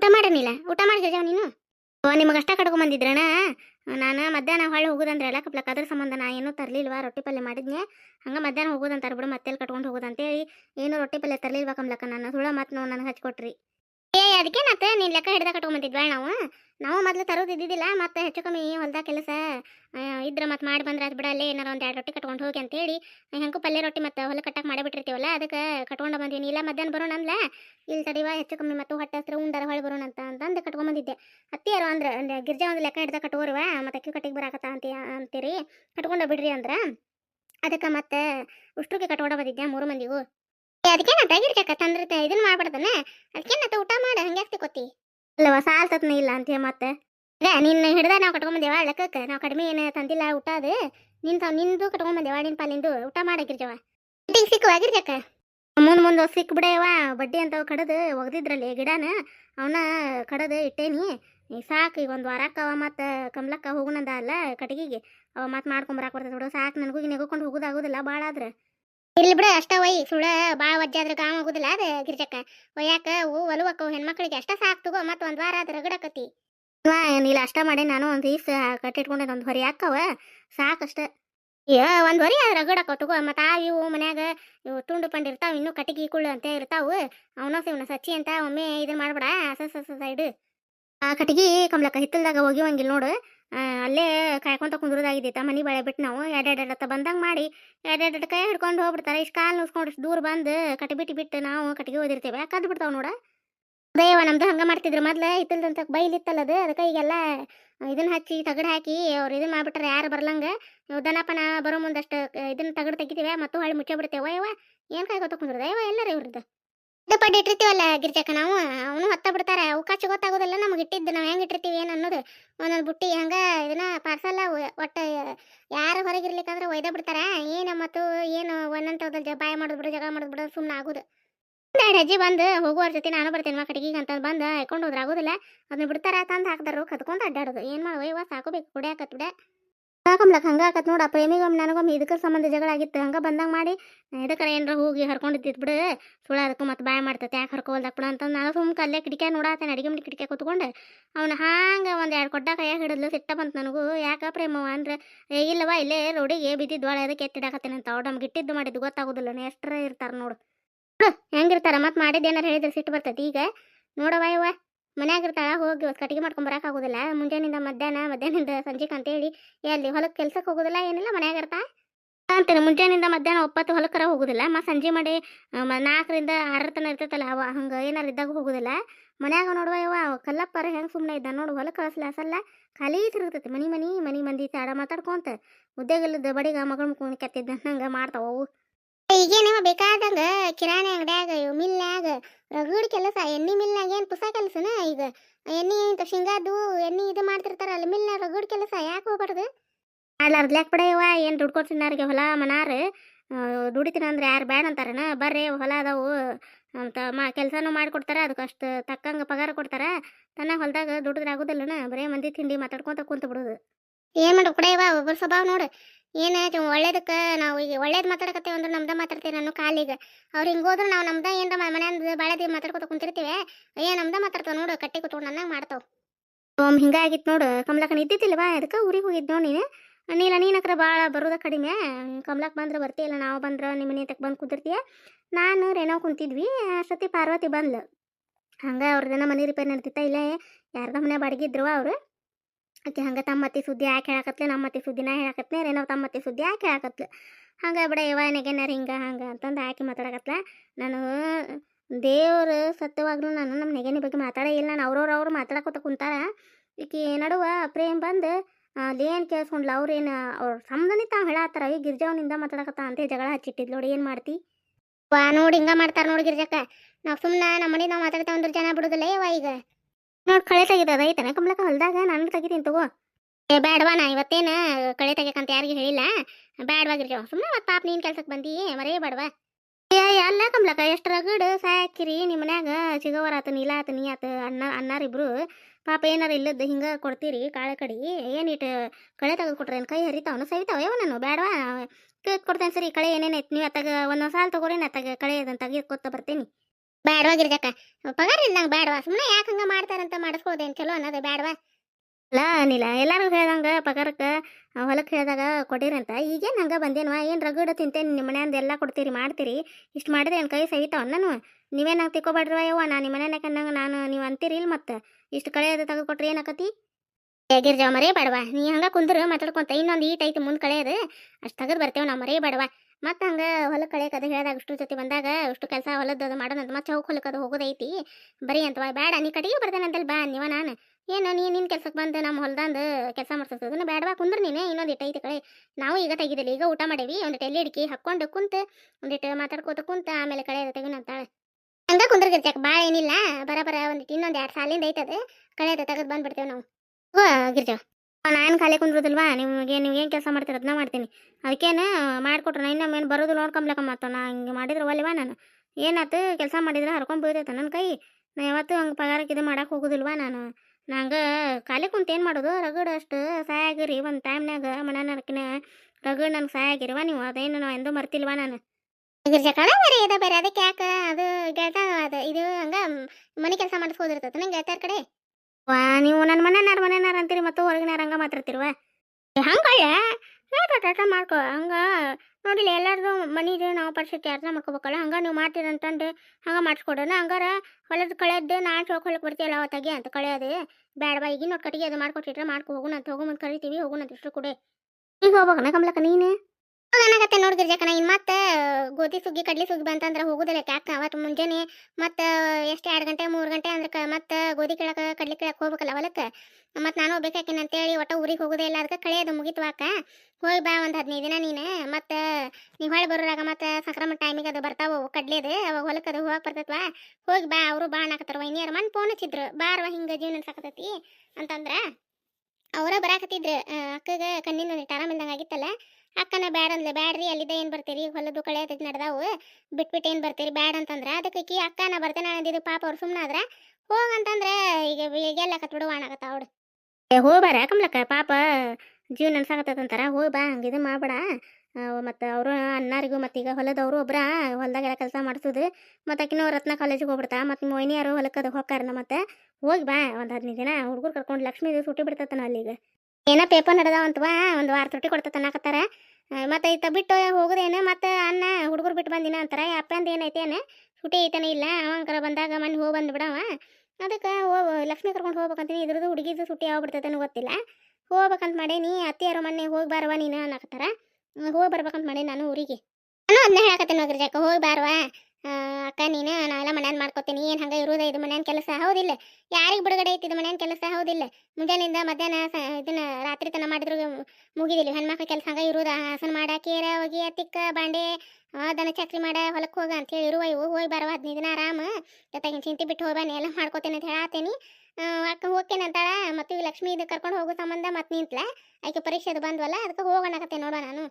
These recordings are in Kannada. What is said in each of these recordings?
ಊಟ ಮಾಡನಿಲ್ಲ. ಊಟ ಮಾಡಿ ಗಿರ್ಜಾವ್ ನೀನು ಓ, ನಿಮಗೆ ಅಷ್ಟ ಕಟ್ಕೊಂಬಂದಿದ್ರಣ ನಾನು ಮಧ್ಯಾಹ್ನ ಹೊಳ್ಳಿ ಹೋಗೋದಂದ್ರೆ ಎಲ್ಲ ಕಪ್ಲಕ್ಕ ಅದ್ರ ಸಂಬಂಧ ನಾ ಏನೂ ತರ್ಲಿಲ್ವಾ? ರೊಟ್ಟಿ ಪಲ್ಯ ಮಾಡಿದ್ನೆ ಹಂಗೆ ಮಧ್ಯಾಹ್ನ ಹೋಗೋದಂತಾರೆ ಬಿಡು ಮತ್ತೆಲ್ಲಿ ಕಟ್ಕೊಂಡು ಹೋಗೋದಂತೇಳಿ. ಏನು ರೊಟ್ಟಿ ಪಲ್ಯ ತರ್ಲಿಲ್ವಾ ಕಮ್ಲಕ್ಕ? ನಾನು ಸುಳ್ಳ ಮತ್ತೆ ನೋವು ನನಗೆ ಹಚ್ಕೊಟ್ರಿ. ಏ ಅದಕ್ಕೆ ಮತ್ತೆ ನೀನು ಲೆಕ್ಕ ಹಿಡ್ದ ಕಟ್ಕೊಂಬಂದಿದ್ವಾ ನಾವು ನಾವು ಮೊದ್ಲು ತರೋದು ಇದ್ದಿದ್ದಿಲ್ಲ, ಮತ್ತೆ ಹೆಚ್ಚು ಕಮ್ಮಿ ಹೊಲ್ದಾಗ ಕೆಲಸ ಇದ್ರೆ ಮತ್ತೆ ಮಾಡಿ ಬಂದ್ರೆ ಅದು ಬಿಡ ಏನಾರ ಒಂದು ಎರಡು ರೊಟ್ಟಿ ಕಟ್ಕೊಂಡು ಹೋಗಿ ಅಂತೇಳಿ ಹೆಂಗೂ ಪಲ್ಯ ರೊಟ್ಟಿ ಮತ್ತೆ ಹೊಲ ಕಟ್ಟಕ್ಕೆ ಮಾಡಿಬಿಟ್ಟಿರ್ತೀವಲ್ಲ, ಅದಕ್ಕೆ ಕಟ್ಕೊಂಡು ಬಂದೀನಿ ಇಲ್ಲ ಮಧ್ಯಾಹ್ನ ಬರೋಣ ಅಂದ್ಲ? ಇಲ್ಲಿ ತಡಿವ ಹೆಚ್ಚು ಕಮ್ಮಿ ಮತ್ತು ಹೊಟ್ಟೆ ಹತ್ರ ಉಂಡಾರ ಹೊಳೆ ಬರೋಣ ಅಂತ ಅಂತಂದು ಕಟ್ಕೊಂಬಂದಿದ್ದೆ ಅತ್ತಿಯಾರು ಅಂದ್ರೆ ಅಂದ್ರೆ ಗಿರ್ಜಾ ಒಂದು ಲೆಕ್ಕ ಹಿಡ್ದ ಕಟ್ಟೋರ್ವ ಮತ್ತೆ ಅಕ್ಕಿ ಕಟ್ಟಿಗೆ ಬರಾಕತ್ತ ಅಂತ, ಅಂತೀರಿ? ಕಟ್ಕೊಂಡ ಬಿಡ್ರಿ ಅಂದ್ರ, ಅದಕ್ಕೆ ಮತ್ತೆ ಉಷ್ಟ್ರಿಗೆ ಕಟ್ಕೊಂಡು ಬಂದಿದ್ದೆ ಮೂರು ಮಂದಿಗೂ? ಅದಕ್ಕೆ ನಾ ತೆಗಿರ್ಕಕ್ಕ ತಂದ್ರೆ ಇದನ್ನ ಮಾಡ್ಬಿಡ್ತಾನೆ ಅದಕ್ಕೆ ನಾ ಊಟ ಮಾಡ, ಹಂಗೆ ತಿಕ್ಕೋತಿ ಅಲ್ಲವ ಸಾಲ್ ತತ್ನ ಇಲ್ಲ ಅಂತೀಯ ಮತ್ತೆ. ಅದೇ, ನಿನ್ನ ಹಿಡ್ದ ನಾವು ಕಟ್ಕೊಂಬಂದೇವ ಲೆಕ್ಕಕ್ಕೆ. ನಾವು ಕಡಿಮೆ ಏನು ತಂದಿಲ್ಲ ಊಟ ಅದು. ನಿನ್ ನಿಂದು ಕಟ್ಕೊಂಬಂದೇವ ನಿನ್ ಪಾಲಿಂದು ಊಟ ಮಾಡಾಕಿರ್ಜವ ಈಗ ಮುಂದ್ ಮುಂದೆ ಮುಂದೆ ಸಿಕ್ಬಿಡೇವ ಬಡ್ಡಿ ಅಂತ ಕಡದು ಒಗ್ದಿದ್ರಲ್ಲಿ ಗಿಡನ. ಅವನ ಕಡದು ಇಟ್ಟೇನಿ. ನೀ ಸಾಕು, ಈಗ ಒಂದು ವಾರಕ್ಕವ ಮತ್ತು ಕಮ್ಲಕ್ಕ ಹೋಗುಣಂದ ಅಲ್ಲ ಕಟ್ಟಿಗೆಗೆ. ಅವ ಮತ್ತೆ ಮಾಡ್ಕೊಂಬರಾಕ್ ಬರ್ತದೆ ಬಿಡು. ಸಾಕು ನನಗೂ ನೆಗೋಕೊಂಡು ಹೋಗೋದಾಗೋದಿಲ್ಲ ಭಾಳ ಆದ್ರೆ. ಇರ್ಲಿ ಬಿಡ, ಅಷ್ಟ ಒಯ್ ಸುಳ ಭಾಳ ವಜ್ಜಾದ್ರೆ ಕಾಮ ಆಗೋದಿಲ್ಲ. ಅದ ಗಿರ್ಜಕ್ಕ ಒಯ್ಯಾಕ ಅವು ಒಲವಕ್ಕವು ಹೆಣ್ಮಕ್ಳಿಗೆ ಅಷ್ಟ ಸಾಕು ತಗೋ, ಮತ್ತೆ ಒಂದ್ ವಾರ ಆದ್ರೆ ರಗಡಕತಿ. ನೀಲ ಅಷ್ಟ ಮಾಡಿ ನಾನು ಒಂದ್ ಈಸ್ ಕಟ್ಟಿಟ್ಕೊಂಡೆ ಒಂದ್ ಹೊರಿ ಹಾಕವ ಸಾಕಷ್ಟ ಏ, ಒಂದ್ ಹೊರಿ ರಗಡಕ್ಕ ತಗೋ, ಮತ್ತೆ ಆ ಇವು ಮನ್ಯಾಗ ಇವು ತುಂಡು ಪಂಡ್ ಇರ್ತಾವ, ಇನ್ನೂ ಕಟ್ಟಿಗೆ ಕುಳ್ಳು ಅಂತ ಇರ್ತಾವು, ಅವನ ಇವನ ಸಚ್ಚಿ ಅಂತ ಒಮ್ಮೆ ಇದನ್ನ ಮಾಡ್ಬೇಡ, ಸಸ ಸೈಡ್ ಆ ಕಟ್ಟಿಗೆ ಕಮಲಕ್ಕ ಹಿತ್ತಲ್ದಾಗ ಹೋಗಿವಂಗಿಲ್ಲ ನೋಡು ಅಲ್ಲೇ ಕಾಯ್ಕೊಂತ ಕುಂದ್ರದಾಗಿದ್ದಿತ್ತ ಮನೆ ಬಳೆ ಬಿಟ್ಟು ನಾವು ಎರಡೆರಡತ್ತ ಬಂದಂಗೆ ಮಾಡಿ ಎರಡೆರಡು ಕೈ ಹಿಡ್ಕೊಂಡು ಹೋಗ್ಬಿಡ್ತಾರೆ. ಇಷ್ಟು ಕಾಲು ನುಸ್ಕೊಂಡು ದೂರ ಬಂದು ಕಟ್ಟಿ ಬಿಟ್ಟು ನಾವು ಕಟ್ಟಿಗೆ ಓದಿರ್ತೇವೆ ಕದ್ದು ಬಿಡ್ತಾವೆ ನೋಡ? ದೇವ, ನಮ್ದು ಹಂಗೆ ಮಾಡ್ತಿದ್ರು. ಮೊದ್ಲು ಇತ್ತಲ್ದಂತ ಬೈಲಿತ್ತಲ್ಲ ಅದು. ಅದಕ್ಕೆ ಈಗೆಲ್ಲ ಇದನ್ನ ಹಚ್ಚಿ ತಗಡು ಹಾಕಿ ಅವ್ರು ಇದನ್ನ ಮಾಡ್ಬಿಟ್ರೆ ಯಾರು ಬರ್ಲಂಗ? ದನಪನ ಬರೋ ಮುಂದಷ್ಟು ಇದನ್ನ ತಗಡು ತೆಗಿತೀವಿ ಮತ್ತು ಹೊಳ್ಳಿ ಮುಚ್ಚೆ ಬಿಡ್ತೇವೆ ಯವ್ವ, ಏನು ಕಾಯ್ಕೊತ ಕುಂದ್ರದ? ಯವ್ವ, ಎಲ್ಲರೂ ಇವ್ರದ್ದು? ಇಟ್ಟಿರ್ತೀವಲ್ಲ ಗಿರ್ಜಕ್ಕ ನಾವು? ಅವನು ಹೊತ್ತ ಬಿಡ್ತಾರೆ. ಅವಕಾಶ ಗೊತ್ತಾಗೋದಿಲ್ಲ. ನಮ್ಗೆ ಇಟ್ಟಿದ್ದು ನಾವು ಹೆಂಗೆ ಇಟ್ಟಿರ್ತೀವಿ ಏನು ಅನ್ನೋದು. ಒಂದೊಂದು ಬುಟ್ಟಿ ಹಂಗ ಇದನ್ನ ಪಾರ್ಸಲ್ ಒಟ್ಟು ಯಾರು ಹೊರಗಿರ್ಲಿಕ್ಕಂದ್ರೆ ಒಯ್ದ ಬಿಡ್ತಾರ. ಏನು ಮತ್ತು ಏನು ಒಂದಂತ ಬಾಯ ಮಾಡೋದು ಬಿಡು ಜಗ ಬಿಡು ಸುಮ್ಮನೆ ಆಗೋದು. ಎರಡು ಹೆಜ್ಜೆ ಬಂದು ಹೋಗುವರ ಜೊತೆ ನಾನು ಬರ್ತೀನಿ ಮಾ ಅಂತ ಬಂದು ಹಾಕೊಂಡು ಹೋದ್ರೆ ಆಗೋದಿಲ್ಲ. ಅದನ್ನ ಬಿಡ್ತಾರ ತಂದು ಹಾಕ್ದಾರು ಕದ್ಕೊಂಡು ಅಡ್ಡಾಡೋದು. ಏನು ಮಾಡುವ ಇವ ಸಾಕೋಬೇಕು. ಕುಡಿಯಾಕತ್ ಬಿಡ ಸಾಕಮ್ಲಕ್ ಹಂಗ ಆಕತ್ ನೋಡ ಪ್ರೇಮಿಗೊಮ್ಮೆ ನನಗೊಮ್ಮೆ ಇದಕ್ಕೆ ಸಂಬಂಧ ಜಗಳ ಆಗಿತ್ತು ಹಂಗ ಬಂದಂಗ ಮಾಡಿ ಇದಕ್ಕರ ಏನಾರ ಹೋಗಿ ಹರ್ಕೊಂಡಿದ್ದಿದ್ ಬಿಡು. ಸುಳ ಅದಕ್ಕೂ ಮತ್ತೆ ಬಾಯ್ ಮಾಡ್ತೈತೆ, ಯಾಕೆ ಹರ್ಕೋಲ್ದಾಗ ಬಿಡ ಅಂತ ನಾನು ಸುಮ್ ಅಲ್ಲೇ ಕಿಟಕಿಯ ನೋಡಾತೇನೆ, ಅಡಿಗೆ ಮನೆ ಕಿಟಕಿಯ ಕೂತ್ಕೊಂಡು. ಅವ್ನು ಹಾಂಗ ಒಂದು ಎರಡು ಕೊಟ್ಟ ಕೈಯಾಗ ಹಿಡಿದ್ಲು, ಸಿಟ್ಟ ಬಂತು ನನಗೂ. ಯಾಕ ಪ್ರೇಮವ ಅಂದ್ರೆ ಇಲ್ಲವಾ ಇಲ್ಲೇ ರೋಡಿಗೆ ಬಿದ್ದಿದ್ದು ಒಳ ಅದಕ್ಕೆ ಎತ್ತಿಡಾಕತ್ತೇನೆ ಅಂತ ಅವ್ರು ನಮ್ಗೆ ಇಟ್ಟಿದ್ದು ಮಾಡಿದ್ದು ಗೊತ್ತಾಗೋದಿಲ್ಲ. ಎಷ್ಟರ ಇರ್ತಾರೆ ನೋಡು. ಹೆಂಗಿರ್ತಾರ ಮತ್ತೆ ಮಾಡಿದ್ದು ಏನಾರು ಹೇಳಿದ್ರೆ ಸಿಟ್ಟು ಬರ್ತೈತಿ ಈಗ. ನೋಡವ ಇವ ಮನ್ಯಾಗ ಇರ್ತಾಳ, ಹೋಗಿ ಕಟ್ಟಿಗೆ ಮಾಡ್ಕೊಂಡ್ ಬರಕ್ ಆಗೋದಿಲ್ಲ. ಮುಂಜಾನಿಂದ ಮಧ್ಯಾಹ್ನ ಮಧ್ಯಾಹ್ನದಿಂದ ಸಂಜೆಗೆ ಅಂತೇಳಿ ಎಲ್ಲಿ ಹೊಲಕ್ಕೆ ಕೆಲ್ಸಕ್ಕೆ ಹೋಗೋದಿಲ್ಲ, ಏನಿಲ್ಲ, ಮನ್ಯಾಗ ಇರ್ತಾ. ಅಂತೇನೆ, ಮುಂಜಾನಿಂದ ಮಧ್ಯಾಹ್ನ ಒಪ್ಪತ್ತು ಹೊಲಕ್ಕರ ಹೋಗೋದಿಲ್ಲ. ಮತ್ತು ಸಂಜೆ ಮಾಡಿ ಮ- ನಾಲ್ಕರಿಂದ ಆರರ ತನಕ ಇರ್ತೈತಲ್ಲ, ಅವ ಹಂಗೆ ಏನಾರ ಇದ್ದಾಗ ಹೋಗೋದಿಲ್ಲ. ಮನ್ಯಾಗ ನೋಡುವ ಯಾವ ಕಲ್ಲಪ್ಪರ ಹೆಂಗೆ ಸುಮ್ಮನೆ ಇದ್ದ ನೋಡು ಹೊಲಕ್ಕೆ ಕಳಿಸ್ಲ ಅಸಲ್ಲ ಖಾಲಿ ಇರ್ತೈತಿ ಮನಿ ಮನಿ ಮನಿ ಮಂದಿ ತಾಡ ಮಾತಾಡ್ಕೊಂತ. ಉದ್ಯೋಗಲ್ಲದ ಬಡಿಗ ಮಗಳ ಮುಖ ಕೆತ್ತಿದ್ದ ಹಂಗೆ ಮಾಡ್ತಾವ ಅವು. ಈಗೇನೇವ ಬೇಕಾದಂಗ ಕಿರಾಣಿ ಅಂಗಡ್ಯಾಗ ಮಿಲ್ನ್ಯಾಗ ರಗಡ್ ಕೆಲಸ ಎಣ್ಣೆ ಮಿಲ್ನಾಗ ಏನು ಪುಸ ಕೆಲಸನ ಈಗ? ಎಣ್ಣೆ ಇಂಥ ಶೇಂಗಾದು ಎಣ್ಣೆ ಇದು ಮಾಡ್ತಿರ್ತಾರ, ಅಲ್ಲಿ ಮಿಲ್ನ ರಗಡ್ ಕೆಲಸ ಯಾಕೆ ಹೋಗ್ಬಾರ್ದು? ಮಾಡ್ಲಾರ್ದು ಲೆಕ್ಕ ಬಿಡಯ್ಯವ ಏನು ದುಡ್ಡು ಕೊಡ್ತಿನಾರಿಗೆ ಹೊಲ ಮನಾರ. ದುಡಿತೀನಿ ಅಂದ್ರೆ ಯಾರು ಬೇಡ ಅಂತಾರನ? ಬರ್ರಿ, ಹೊಲ ಅದಾವು. ಅಂತ ಮಾ ಕೆಲಸನೂ ಮಾಡಿಕೊಡ್ತಾರೆ ಅದಕ್ಕೆ ಅಷ್ಟು ತಕ್ಕಂಗೆ ಪಗಾರ ಕೊಡ್ತಾರ. ತನ್ನ ಹೊಲದಾಗ ದುಡಿದ್ರ ಆಗುದಿಲ್ಲನ ಬರೇ ಮಂದಿ ತಿಂಡಿ ಮಾತಾಡ್ಕೊಂತ ಕುಂತ ಬಿಡೋದು. ಏನು ಮಾಡು ಕೊಡೆಯವ ಒಬ್ಬರ ಸ್ವಭಾವ ನೋಡು. ಏನು ಒಳ್ಳೇದಕ್ಕೆ ನಾವು ಈಗ ಒಳ್ಳೇದು ಮಾತಾಡಕತ್ತೇವೆ ಅಂದ್ರೆ ನಮ್ದ ಮಾತಾಡ್ತೀವಿ ನಾನು ಕಾಲಿಗೆ. ಅವ್ರು ಹಿಂಗೆ ಹೋದ್ರೆ ನಾವು ನಮ್ದ ಏನ್ರ ಮನೆಯಿಂದ ಬಾಳದಿ ಮಾತಾಡ್ಕೊತ ಕುಂತಿರ್ತೀವಿ. ಏ, ನಮ್ದ ಮಾತಾಡ್ತಾವ ನೋಡು, ಕಟ್ಟಿ ಕುತ್ಕೊಂಡು ನನ್ನ ಮಾಡ್ತಾವ. ಓಮ್ ಹಿಂಗಾಗಿತ್ತು ನೋಡು. ಕಮಲಕ್ಕ ಇದ್ದಿದ್ದಿಲ್ವಾ? ಅದಕ್ಕೆ ಊರಿಗೆ ಹೋಗಿದ್ದು ನೀನು? ನೀಲ, ನೀನು ಹತ್ರ ಭಾಳ ಬರೋದ ಕಡಿಮೆ. ಕಮಲಕ್ಕೆ ಬಂದ್ರೆ ಬರ್ತೀಯಲ್ಲ ನಾವು ಬಂದ್ರೆ ನಿಮ್ಮ ಮನೆ ತಕ್ಕ ಬಂದು ಕುಂತಿರ್ತೀಯ. ನಾನು ರೇನೋ ಕುಂತಿದ್ವಿ. ಅಷ್ಟೊತ್ತಿ ಪಾರ್ವತಿ ಬಂದ್ಲು. ಹಂಗೆ ಅವ್ರದ್ದೇನೋ ಮನೆ ರಿಪೇರಿ ನಡ್ತಿತ್ತ ಇಲ್ಲೇ. ಯಾರ್ದ ಮನೆ ಬಾಡಿಗೆ ಇದ್ರು ಅವರು. ಆಕೆ ಹಂಗೆ ತಮ್ಮತ್ತಿ ಸುದ್ದಿ ಯಾಕೆ ಹೇಳಕತ್ಲೆ ನಮ್ಮತ್ತಿ ಸುದ್ದಿನ ಹೇಳಕತ್ಲೆ ತಮ್ಮ ತಮ್ಮತ್ತಿ ಸುದ್ದಿ ಯಾಕೆ ಹೇಳಕತ್ಲೆ. ಹಂಗೆ ಬಿಡ ಇವ ನೆಗೆನಾರ ಹಿಂಗೆ ಹಂಗೆ ಅಂತಂದು ಆಕೆ ಮಾತಾಡಕತ್ಲ. ನಾನು ದೇವರು ಸತ್ಯವಾಗ್ಲೂ ನಾನು ನಮ್ಮ ನೆಗೆನಿ ಬಗ್ಗೆ ಮಾತಾಡೇ ಇಲ್ಲ, ನಾನು ಅವ್ರವ್ರು ಅವ್ರು ಮಾತಾಡಕೋತ ಕುಂತಾರ. ಈಕೆ ನಡುವ ಪ್ರೇಮ್ ಬಂದು ಅದೇನು ಕೇಳಿಸ್ಕೊಂಡ್ಲ ಅವ್ರೇನು ಅವ್ರ ಸಂಬಂಧಿ ತಾವು ಹೇಳತ್ತಾರ ಈ ಗಿರ್ಜಾವನಿಂದ ಮಾತಾಡಕತ್ತ ಅಂತ ಜಗಳ ಹಚ್ಚಿಟ್ಟಿದ್ ನೋಡಿ ಏನು ಮಾಡ್ತಿ. ವಾ ನೋಡಿ ಹಿಂಗೆ ಮಾಡ್ತಾರೆ ನೋಡಿ ಗಿರ್ಜಕ್ಕ. ನಾವು ಸುಮ್ಮನೆ ನಮ್ಮ ಮನೆ ನಾವು ಮಾತಾಡ್ತಾ ಒಂದ್ರ ಜನ ಬಿಡೋದಿಲ್ಲ ಯವ ಈಗ. ನೋಡಿ ಕಳೆ ತೆಗಿದ ಐತನ ಕಂಬಲಕ ಹೊಲ್ದಾಗ ನಾನು ತೆಗಿತೀನಿ ತಗೋ. ಏ, ಬ್ಯಾಡ್ವಾ ನಾ ಇವತ್ತೇನ ಕಳೆ ತೆಗಿಯಕಂತ ಯಾರಿಗೂ ಹೇಳಿಲ್ಲ. ಬ್ಯಾಡವಾ ಸುಮ್ಮನೆ ಮತ್ತೆ ಪಾಪ ನೀನು ಕೆಲ್ಸಕ್ಕೆ ಬಂದಿ ಮರೇ ಬೇಡವಾ ಏ ಅಲ್ಲ ಕಂಬಲಕ ಎಷ್ಟರ ರಗಡ್ ಸಾಕಿರಿ ನಿಮ್ಮ ಮನ್ಯಾಗ ಸಿಗೋವರ ಆತ, ನೀಲ ಆತ, ನೀ ಆತ, ಅಣ್ಣ ಅಣ್ಣಾರಿಬ್ರು ಪಾಪ ಏನಾರ ಇಲ್ಲದ್ದು ಹಿಂಗೆ ಕೊಡ್ತೀರಿ ಕಾಳ ಕಡಿ. ಏನಿಟ್ಟು ಕಳೆ ತೆಗೆದು ಕೊಟ್ರೇನು? ಕೈ ಹರಿತಾವನು ಸವಿತಾವ ಯಾವ ನಾನು? ಬೇಡವಾ ಕೊಡ್ತೇನೆ ಸರಿ, ಕಳೆ ಏನೇನೈತೆ ನೀವು ಅತ್ತಾಗ ಒಂದೊಂದು ಸಾಲ ತಗೋರಿ, ನಾ ಅತ್ತಾಗ ಕಳೆ ಅದನ್ನು ತೆಗೆದು ಕೊತ್ತ ಬರ್ತೀನಿ. ಬ್ಯಾಡವಾ ಗಿರ್ಜಕ್ಕ ಪಗಾರ ಇಲ್ದಂಗೆ ಬ್ಯಾಡವಾ? ಸುಮ್ಮನೆ ಯಾಕೆ ಹಂಗೆ ಮಾಡ್ತಾರಂತ ಮಾಡಿಸ್ಕೋದೇನು ಚಲೋ ಅನ್ನೋದು ಬ್ಯಾಡವಾ? ಇಲ್ಲ ಅನಿಲ್ಲ ಎಲ್ಲರೂ ಹೇಳ್ದಂಗೆ ಪಗಾರಕ್ಕೆ ಹೊಲಕ್ಕೆ ಹೇಳಿದಾಗ ಕೊಡಿರಂತ. ಈಗೇನು ಹಂಗೆ ಬಂದೇನವ? ಏನು ರಗಡ ತಿಂತೇನೆ ನಿಮ್ಮ ಮನೆಯಿಂದ ಎಲ್ಲ ಕೊಡ್ತೀರಿ, ಮಾಡ್ತೀರಿ? ಇಷ್ಟು ಮಾಡಿದ್ರೆ ಏನು ಕೈ ಸವಿತಾವ ನಾನು ನೀವೇನು ತಿಕ್ಕೋಬೇಡ್ರವ ಯವ್ವ? ನಾನು ನಿಮ್ಮ ಮನೆಯಾಗ ಕಂಡಂಗೆ ನಾನು, ನೀವು ಅಂತೀರಿ ಇಲ್ಲ ಮತ್ತೆ? ಇಷ್ಟು ಕಳೆ ಅದು ತೆಗೆದು ಕೊಟ್ರಿ ಏನಾಕತಿ ಹೇಗಿರ್ಜಾವ ಮರೇ ಬೇಡವಾ ನೀ ಹಂಗೆ ಕುಂದ್ರು ಮಾತಾಡ್ಕೊಂತ ಇನ್ನೊಂದು ಈಟ್ ಐತಿ ಮುಂದೆ ಕಳೆಯೋದು. ಅಷ್ಟು ತೆಗೆದು ಬರ್ತೇವೆ ನಾವು ಮರೇ ಬೇಡವಾ ಮತ್ತೆ ಹಂಗೆ ಹೊಲ ಕಳೆಯಕ್ಕೆ ಅದು ಹೇಳಿದಾಗ ಅಷ್ಟು ಜೊತೆ ಬಂದಾಗ ಅಷ್ಟು ಕೆಲಸ ಹೊಲದ್ದು ಅದು ಮಾಡೋಣ ಅಂತ ಮತ್ತೆ ಚೌಕ್ ಹೊಲಕ್ಕೆ ಅದು ಹೋಗೋದೈತಿ ಬರೀ ಅಂತವ ಬೇಡ ನೀ ಕಡೆಗೆ ಬರ್ತೇನೆ ಬಾ ನೀವ ನಾನು. ಏನು ನೀ ನಿನ್ನ ಕೆಲ್ಸಕ್ಕೆ ಬಂದು ನಮ್ಮ ಹೊಲ್ದಂದು ಕೆಲಸ ಮಾಡ್ಸೋದನ್ನ ಬೇಡವಾ ಕುಂದ್ರೆ ನೀನೇ ಇನ್ನೊಂದು ಇಟ್ಟ ಐತಿ ಕಳೆ ನಾವು ಈಗ ತೆಗಿದಿಲ್ಲ, ಈಗ ಊಟ ಮಾಡೇವಿ ಒಂದಿಟ್ಟು ಎಲ್ಲಿ ಹಿಡ್ಕಿ ಹಾಕ್ಕೊಂಡು ಕುಂತು ಒಂದಿಟ್ಟು ಮಾತಾಡ್ಕೋತ ಕುಂತ, ಆಮೇಲೆ ಕಳೆ ತೆಗಿನ ಅಂತಾಳೆ. ಹಂಗ ಕುಂದ್ರ ಗಿರ್ಜಾಕ ಭಾಳ ಏನಿಲ್ಲ ಬರ ಬರ ಒಂದಿಟ್ಟು ಇನ್ನೊಂದು ಎರಡು ಸಾಲಿಂದ ಐತದೆ ಕಳೆ ತೆಗೆದು ಬಂದ್ಬಿಡ್ತೇವೆ ನಾವು. ಹೋ ಗಿರ್ಜಾ. ನಾನು ಖಾಲಿ ಕುಂದ್ರದಿಲ್ವಾ? ನಿಮಗೆ ಏನು ಕೆಲಸ ಮಾಡ್ತೀರ ಅದನ್ನ ಮಾಡ್ತೀನಿ. ಅದಕ್ಕೇನು ಮಾಡಿಕೊಟ್ರೆ. ನಾನು ಏನು ಬರೋದು ನೋಡ್ಕೊಂಬ್ಲಕ್ಕ ಮತ್ತು ನಾ ಹಿಂಗೆ ಮಾಡಿದ್ರೆ ಒಲ್ವಾ ನಾನು? ಏನಾಯ್ತು ಕೆಲಸ ಮಾಡಿದ್ರೆ ಹರ್ಕೊಂಡು ಬೀಳ್ತೈತೆ ನನ್ನ ಕೈ? ನಾ ಯಾವತ್ತು ಹಂಗೆ ಪಗಾರಕ್ಕೆ ಇದು ಮಾಡಕ್ಕೆ ಹೋಗೋದಿಲ್ವಾ ನಾನು? ನಂಗೆ ಖಾಲಿ ಕುಂತ ಏನು ಮಾಡೋದು? ರಗಡು ಅಷ್ಟು ಸಹಾಯ ಆಗಿರಿ ಒಂದು ಟೈಮ್ನಾಗ ಮನೆಯವ್ರಕಿನ ರಗಡ ನನಗೆ ಸಹಾಯ ಆಗಿರಿವ ನೀವು? ಅದೇನು ನಾವು ಎಂದೂ ಮರ್ತಿಲ್ವಾ ನಾನು? ಗಿರ್ಜಕಣ ಬೇರೆ ಇದೆ ಬೇರೆ. ಅದಕ್ಕೆ ಯಾಕೆ? ಅದು ಗೆಳತ ಅದು. ಇದು ಹಂಗೆ ಮನೆ ಕೆಲಸ ಮಾಡಿಸ್ಕೋದಿರ್ತೈತೆ ನಂಗೆ ಗೆಳ್ತಾರ ಕಡೆ. ವಾ, ನೀವು ನನ್ನ ಮನೆನಾರ ಮನೆನಾರ ಅಂತೀರಿ ಮತ್ತು ಹೊರಗಿನಾರ ಹಂಗೆ ಮಾತಾಡ್ತಿರುವ? ಹಂಗಲ್ಲ ಟಾಟ ಮಾಡ್ಕೊ. ಹಂಗ ನೋಡಿಲ್ಲ ಎಲ್ಲರದು ಮನಿದು ನಾವು ಪರಿಸ್ಥಿತಿ ಅರ್ಥ ಮಾಡ್ಕೋಬೇಕಲ್ಲ ಹಂಗ ನೀವು ಮಾಡ್ತೀರಂತಂದು ಹಂಗೆ ಮಾಡಿಸ್ಕೊಡೋಣ. ಹಂಗಾರ ಹೊಲದ ಕಳೆದ್ದು ನಾನು ಚೌಕ ಹೊಲಕ್ಕೆ ಬರ್ತೀಯಲ್ಲ, ಅವ ತೆಗಿ ಅಂತ ಕಳೆಯೋದು. ಬೇಡ ಬಾ, ಈಗಿನ ಕಟ್ಟಿಗೆ ಅದು ಮಾಡ್ಕೊಟ್ಟಿಟ್ರೆ ಮಾಡ್ಕೊ, ಹೋಗೋಣ ಅಂತ ಹೋಗು ಕರಿತೀವಿ, ಹೋಗೋಣ ಅಂತ ಇಷ್ಟು ಕೊಡೆ. ಈಗ ಹೋಗ್ಬೇಕನ ಕಮಲಕ್ಕ, ನೀನು? ಏನಾಗತ್ತೆ ನೋಡ್ಗಿರ್ಜಕನ ಇನ್ನು ಮತ್ತೆ ಗೋಧಿ ಸುಗ್ಗಿ, ಕಡ್ಲಿ ಸುಗ್ಗಿ ಬಂತಂದ್ರೆ ಹೋಗುದಿಲ್ಲ ಯಾಕೆ? ಅವತ್ತು ಮುಂಜಾನೆ ಮತ್ತೆ ಎಷ್ಟು ಎರಡು ಗಂಟೆ, ಮೂರು ಗಂಟೆ ಅಂದ್ರೆ ಮತ್ತೆ ಗೋಧಿ ಕೀಳಕ್ಕೆ ಕಡ್ಲಿ ಕೀಳಕ್ಕೆ ಹೋಗ್ಬೇಕಲ್ಲ ಹೊಲಕ್ಕೆ? ಮತ್ತು ನಾನು ಹೋಗ್ಬೇಕಾಕಿನ ಅಂತೇಳಿ ಒಟ್ಟ ಊರಿಗೆ ಹೋಗೋದೇ ಇಲ್ಲ, ಅದಕ್ಕೆ ಕಳೆಯೋದು ಮುಗಿತ್ವಾಕ ಹೋಗಿ ಬಾ ಒಂದು ಹದಿನೈದು ದಿನ ನೀನು, ಮತ್ತು ನೀವು ಹೊಳೆ ಬರೋರಾಗ ಮತ್ತೆ ಸಂಕ್ರಮಣ ಟೈಮಿಗೆ ಅದು ಬರ್ತಾವ ಕಡ್ಲೇದು ಅವಾಗ ಹೊಲಕ್ಕೆ ಅದು ಹೋಗಕ್ಕೆ ಬರ್ತೈತ್ವಾ? ಹೋಗಿ ಬಾ, ಅವರು ಬಾ ಅನ್ನಕತ್ತಾರ, ವೈನಿಯರ್ ಮನ್ ಫೋನ್ ಹಚ್ಚಿದ್ರು. ಬಾರ್ವ, ಹಿಂಗೆ ಜೀವನ ಸಾಕತೈತಿ ಅಂತಂದ್ರೆ, ಅವರ ಬರಾಕತ್ತಿದ್ರು. ಅಕ್ಕಗೆ ಕಣ್ಣಿನ ಆರಾಮಿಲ್ದಂಗೆ ಆಗಿತ್ತಲ್ಲ? ಅಕ್ಕನ ಬ್ಯಾಡ ಅಂದ್ಲೆ, ಬ್ಯಾಡ್ರಿ ಅಲ್ಲಿದ್ದ ಏನು ಬರ್ತೀರಿ? ಹೊಲದು ಕಳೆ ಅದಕ್ಕೆ ನಡೆದಾವು. ಬಿಟ್ಬಿಟ್ಟು ಏನು ಬರ್ತೀರಿ? ಬ್ಯಾಡ ಅಂತಂದ್ರೆ ಅದಕ್ಕೆ ಕಿ ಅಕ್ಕ ನಾ ಬರ್ತೇನೆ ಅಂದಿದ್ದು ಪಾಪ ಅವ್ರು ಸುಮ್ಮನೆ ಆದ್ರೆ ಹೋಗಂತಂದ್ರೆ ಈಗ ಈಗೆಲ್ಲ ಕತ್ಬಿಡು ವಾಣಾಗತ್ತ ಅವಳು. ಏ ಹೋಗ್ಬಾರ ಕಮ್ಲಕ್ಕ, ಪಾಪ ಜೀವನ ಅನ್ಸಾಕತ್ತಂತಾರ ಹೋಗಿ ಬಾ, ಹಂಗಿದು ಮಾಡ್ಬೇಡ. ಮತ್ತು ಅವರು ಅನ್ನಾರಿಗೂ ಮತ್ತು ಈಗ ಹೊಲದವರು ಒಬ್ರ ಹೊಲದಾಗೆಲ್ಲ ಕೆಲಸ ಮಾಡಿಸೋದು. ಮತ್ತು ಆಕಿನೂ ರತ್ನ ಕಾಲೇಜಿಗೆ ಹೋಗ್ಬಿಡ್ತಾ, ಮತ್ತು ಮೊಯ್ನಿಯರು ಹೊಲಕ್ಕೆ ಅದು ಹೋಗ್ತಾರನ ಮತ್ತೆ, ಹೋಗಿ ಬಾ ಒಂದು ಹದಿನೈದು ದಿನ ಹುಡುಗರು ಕರ್ಕೊಂಡು ಲಕ್ಷ್ಮೀ ಸುಟ್ಟಿ ಬಿಡ್ತತನ ಅಲ್ಲಿಗ. ಏನೋ ಪೇಪರ್ ನಡೆದಾವಂತವ ಒಂದು ವಾರ ತುಟ್ಟಿ ಕೊಡ್ತತ ಅನ್ನಕತ್ತಾರ. ಮತ್ತು ಇತ್ತ ಬಿಟ್ಟು ಹೋಗೋದೇನು, ಮತ್ತು ಅನ್ನ ಹುಡುಗರು ಬಿಟ್ಟು ಬಂದಿನ ಅಂತಾರ ಅಪ್ಪಂದು ಏನೈತೇನು ಏನು? ಸುಟಿ ಐತನ ಇಲ್ಲ, ಅವಂಕರ ಬಂದಾಗ ಮನೆ ಹೋಗಿ ಬಂದು ಬಿಡವ ಅದಕ್ಕೆ ಹೋ, ಲಕ್ಷ್ಮಿ ಕರ್ಕೊಂಡು ಹೋಗ್ಬೇಕಂತೀನಿ, ಇದ್ರದ್ದು ಹುಡುಗಿದು ಸುಟಿ ಆಗ್ಬಿಡ್ತೈತೇನು ಗೊತ್ತಿಲ್ಲ. ಹೋಗ್ಬೇಕಂತ ಮಾಡೇನಿ ಅತ್ತಿಯಾರು ಮೊನ್ನೆ ಹೋಗಿ ಬಾರವ ನೀನು ಅನ್ನಕತ್ತಾರ. ಹೋಗಿ ಬರ್ಬೇಕಂತ ಮಾಡೇನಿ ನಾನು ಊರಿಗೆ. ನಾನು ಅದನ್ನ ಹೇಳಕತ್ತೀನಿ ನೋಡ್ರಿ ಜಾಕ, ಹೋಗಿ ಬಾರವ ಅಕ್ಕ ನೀನು ನಾವೆಲ್ಲ ಮನ್ಯಾನ ಮಾಡ್ಕೊತೀನಿ, ಏನು ಹಂಗೆ ಇರೋದೇ ಇದು ಮನ್ಯಾನ ಕೆಲಸ? ಹೌದಿಲ್ಲ. ಯಾರಿಗೆ ಬಿಡುಗಡೆ ಐತಿ ಇದು ಮನ್ಯಾನ ಕೆಲಸ? ಹೌದಿಲ್ಲ. ಮುಂಜಾನೆಯಿಂದ ಮಧ್ಯಾಹ್ನ ಇದನ್ನ ರಾತ್ರಿ ತನಕ ಮಾಡಿದ್ರು ಮುಗಿದಿಲ್ಲ. ಹೆಣ್ಮಕ್ಳ ಕೆಲಸ ಹಂಗೆ ಇರೋದ? ಹಾಸನ ಮಾಡ, ಕೇರ, ಹೋಗಿ ತಿಕ್ಕ ಬಾಂಡೆ ದನ ಚಕ್ರಿ ಮಾಡ ಹೊಲಕ್ಕೆ ಹೋಗ ಅಂತೇಳಿ ಇರುವ ಇವು ಹೋಗಿ ಬರವ, ಹದಿನೈದು ದಿನ ಆರಾಮ. ಜೊತೆಗೆ ಚಿಂತೆ ಬಿಟ್ಟು ಹೋಗ್ಬಾನಿ ಎಲ್ಲ ಮಾಡ್ಕೋತೇನೆ ಅಂತ ಹೇಳತ್ತೇನಿ ಅಕ್ಕ ಹೋಗ್ತೇನೆ ಅಂತಾಳ. ಮತ್ತು ಲಕ್ಷ್ಮಿ ಇದು ಕರ್ಕೊಂಡು ಹೋಗೋ ಸಂಬಂಧ ಮತ್ತೆ ನಿಂತ್ಲ. ಆಕೆ ಪರೀಕ್ಷೆ ಅದು ಬಂದ್ವಲ್ಲ, ಅದಕ್ಕೆ ಹೋಗೋಣಕತ್ತೆ ನೋಡೋಣ ನಾನು.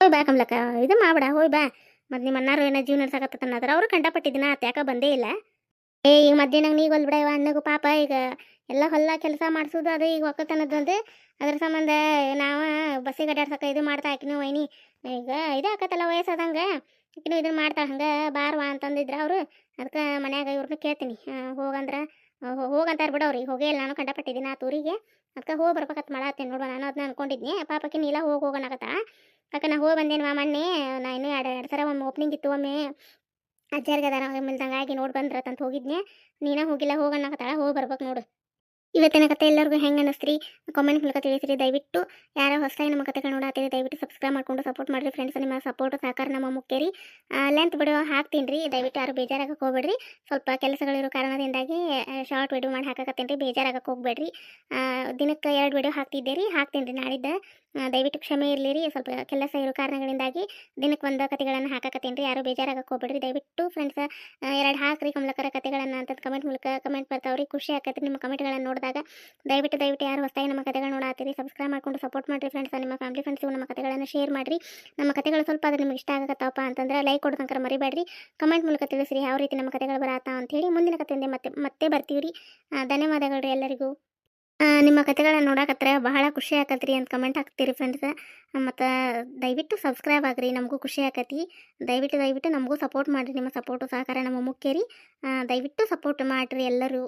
ಹೋಯ್ ಬಾ ಕಮ್ಲಕ್ಕ, ಇದು ಮಾಡ್ಬೇಡ, ಹೋಯ್ ಬಾ. ಮತ್ತು ನಿಮ್ಮ ಅಣ್ಣಾರು ಏನೋ ಜೀವನ ನಡ್ಸಕತ್ತನ್ನದ್ರ ಅವರು ಕಂಡಪಟ್ಟಿದ್ದೀನ ಆತ ಯಾಕೆ ಬಂದೇ ಇಲ್ಲ. ಏ ಈಗ ಮಧ್ಯಾಹ್ನ ನೀ ಗೊಲ್ ಬಿಡ ಇವ ಅಣ್ಣಗೂ ಪಾಪ, ಈಗ ಎಲ್ಲ ಹೊಲ ಕೆಲಸ ಮಾಡಿಸೋದು ಅದು ಈಗ ಒಕ್ಕಲ್ತನದಂದು ಅದ್ರ ಸಂಬಂಧ ನಾವು ಬಸ್ಸಿಗೆ ಅಡ್ಡಾಡ್ಸಕ್ಕೆ ಇದು ಮಾಡ್ತಾ ಹಾಕಿನ ವೈನಿ, ಈಗ ಇದು ಆಕತ್ತಲ್ಲ ವಯಸ್ಸಾದಂಗೆ, ಆಕಿನೂ ಇದನ್ನ ಮಾಡ್ತಾಳೆ ಹಂಗೆ ಬಾರ್ವಾ ಅಂತಂದಿದ್ರು ಅವರು ಅದಕ್ಕೆ ಮನ್ಯಾಗ ಇವ್ರನ್ನ ಕೇಳ್ತೀನಿ. ಹೋಗಂದ್ರೆ ಹೋಗಂತಾರೆ ಬಿಡು ಅವ್ರಿಗೆ ಹೋಗೇ ಇಲ್ಲ, ನಾನು ಕಂಡಪಟ್ಟಿದ್ದೀನಿ ಆ ತೂರಿಗೆ ಅದಕ್ಕೆ ಹೋಗಿ ಬರ್ಬೇಕಂತ ಮಾಡತ್ತೀನಿ ನೋಡುವ, ನಾನು ಅದನ್ನ ಅನ್ಕೊಂಡಿದ್ನಿ ಪಾಪಕ್ಕೆ ನೀಲ ಹೋಗಿ ಹೋಗೋಣಕತ್ತ ಅಕ್ಕ, ನಾ ಹೋಗಿ ಬಂದೇನು ಮೊನ್ನೆ ನಾ ಇನ್ನೂ ಎರಡು ಎರಡು ಸರ ಒಮ್ಮೆ ಓಪನಿಂಗ್ ಇತ್ತು, ಒಮ್ಮೆ ಅಜ್ಜಾರ್ಗೆ ಅದಾರ ಮಿಲ್ದಂಗೆ ಆಗಿ ನೋಡಿ ಬಂದ್ರತಂತ ಹೋಗಿದ್ನೆ. ನೀನ ಹೋಗಿಲ್ಲ ಹೋಗೋಣಕತ್ತಾಳ ಹೋಗಿ ಬರ್ಬೇಕು ನೋಡು. ಇವತ್ತಿನ ಕತೆ ಎಲ್ಲರಿಗೂ ಹೆಂಗೆ ಅನಿಸ್ರಿ ಕಾಮೆಂಟ್ ಮೂಲಕ ತಿಳಿಸ್ರಿ, ದಯವಿಟ್ಟು. ಯಾರೋ ಹೊಸದಾಗಿ ನಮ್ಮ ಕತೆಗಳು ನೋಡಾತೀರಿ ದಯವಿಟ್ಟು ಸಬ್ಸ್ಕ್ರೈಬ್ ಮಾಡ್ಕೊಂಡು ಸಪೋರ್ಟ್ ಮಾಡಿರಿ ಫ್ರೆಂಡ್ಸ್ ನಿಮ್ಮ ಸಪೋರ್ಟ್ ಸಹಕಾರ ನಮ್ಮ ಮುಖ್ಯ ರೀ. ಲೆಂತ್ ಬಿಡೋ, ಹಾಕ್ತೀನಿ ರೀ. ದಯವಿಟ್ಟು ಯಾರು ಬೇಜಾರಾಗಕ್ಕೆ ಹೋಗ್ಬೇಡ್ರಿ. ಸ್ವಲ್ಪ ಕೆಲಸಗಳಿರೋ ಕಾರಣದಿಂದಾಗಿ ಶಾರ್ಟ್ ವಿಡಿಯೋ ಮಾಡಿ ಹಾಕಕತ್ತೀನಿ ರೀ. ಬೇಜಾರಾಗಕ್ಕೆ ಹೋಗ್ಬೇಡ್ರಿ. ದಿನಕ್ಕೆ ಎರಡು ವಿಡಿಯೋ ಹಾಕ್ತಿದ್ದೆ ರೀ. ಹಾಕ್ತೀನಿ ರೀ ನಾಳಿದ್ದ. ದಯವಿಟ್ಟು ಕ್ಷಮೆ ಇರಲಿ ರೀ ಸ್ವಲ್ಪ ಕೆಲಸ ಇರೋ ಕಾರಣಗಳಿಂದಾಗಿ ದಿನಕ್ಕೆ ಒಂದು ಕತೆಗಳನ್ನು ಹಾಕಕತ್ತೀನಿ ರೀ. ಯಾರು ಬೇಜಾರಾಗಕ್ಕೆ ಹೋಗ್ಬೇಡ್ರಿ. ದಯವಿಟ್ಟು ಫ್ರೆಂಡ್ಸ್ ಎರಡು ಹಾಕ್ರಿ ಕಮಲಕರ ಕತೆಗಳನ್ನು ಅಂತ ಕಮೆಂಟ್ ಮೂಲಕ ಕಮೆಂಟ್ ಬರ್ತಾವ್ರಿ. ಖುಷಿ ಆಕತ್ರಿ ನಿಮ್ಮ ಕಮೆಂಟ್ಗಳನ್ನು ನೋಡಿದಾಗ. ದಯವಿಟ್ಟು ದಯವಿಟ್ಟು ಯಾರು ಹೊಸ್ತಾಯಿ ನಮ್ಮ ಕತೆಗಳು ನೋಡಾತೀರಿ ಸಬ್ಸ್ಕ್ರೈಬ್ ಮಾಡ್ಕೊಂಡು ಸಪೋರ್ಟ್ ಮಾಡಿರಿ ಫ್ರೆಂಡ್ಸ್ ನಿಮ್ಮ ಫ್ಯಾಮಿಲಿ ಫ್ರೆಂಡ್ಸ್ಗೂ ನಮ್ಮ ಕತೆಗಳನ್ನು ಶೇರ್ ಮಾಡಿರಿ. ನಮ್ಮ ಕತೆಗಳು ಸ್ವಲ್ಪ ಅದು ನಿಮ್ಗೆ ಇಷ್ಟ ಆಗತ್ತಪ್ಪ ಅಂತಂದ್ರೆ ಲೈಕ್ ಕೊಡೋದಂಕರ ಮರಿಬೇಡ್ರಿ. ಕಮೆಂಟ್ ಮೂಲಕ ತಿಳಿಸ್ರಿ ಯಾವ ರೀತಿ ನಮ್ಮ ಕತೆಗಳು ಬರತ್ತಾ ಅಂತ ಹೇಳಿ. ಮುಂದಿನ ಕತೆಯಿಂದ ಮತ್ತೆ ಮತ್ತೆ ಬರ್ತೀವಿ ರೀ ಧನ್ಯವಾದಗಳು ರೀ ಎಲ್ಲರಿಗೂ. ನಿಮ್ಮ ಕತೆಗಳನ್ನ ನೋಡಕತ್ರ ಬಹಳ ಖುಷಿ ಆಕತ್ರಿ ಅಂತ ಕಮೆಂಟ್ ಹಾಕ್ತೀರಿ ಫ್ರೆಂಡ್ಸ್ ಮತ್ತು ದಯವಿಟ್ಟು ಸಬ್ಸ್ಕ್ರೈಬ್ ಆಗ್ರಿ, ನಮಗೂ ಖುಷಿ ಆಕತಿ. ದಯವಿಟ್ಟು ದಯವಿಟ್ಟು ನಮಗೂ ಸಪೋರ್ಟ್ ಮಾಡಿರಿ, ನಿಮ್ಮ ಸಪೋರ್ಟು ಸಹಕಾರ ನಮ್ಮ ಮುಖ್ಯ ರೀ. ದಯವಿಟ್ಟು ಸಪೋರ್ಟ್ ಮಾಡಿರಿ ಎಲ್ಲರೂ.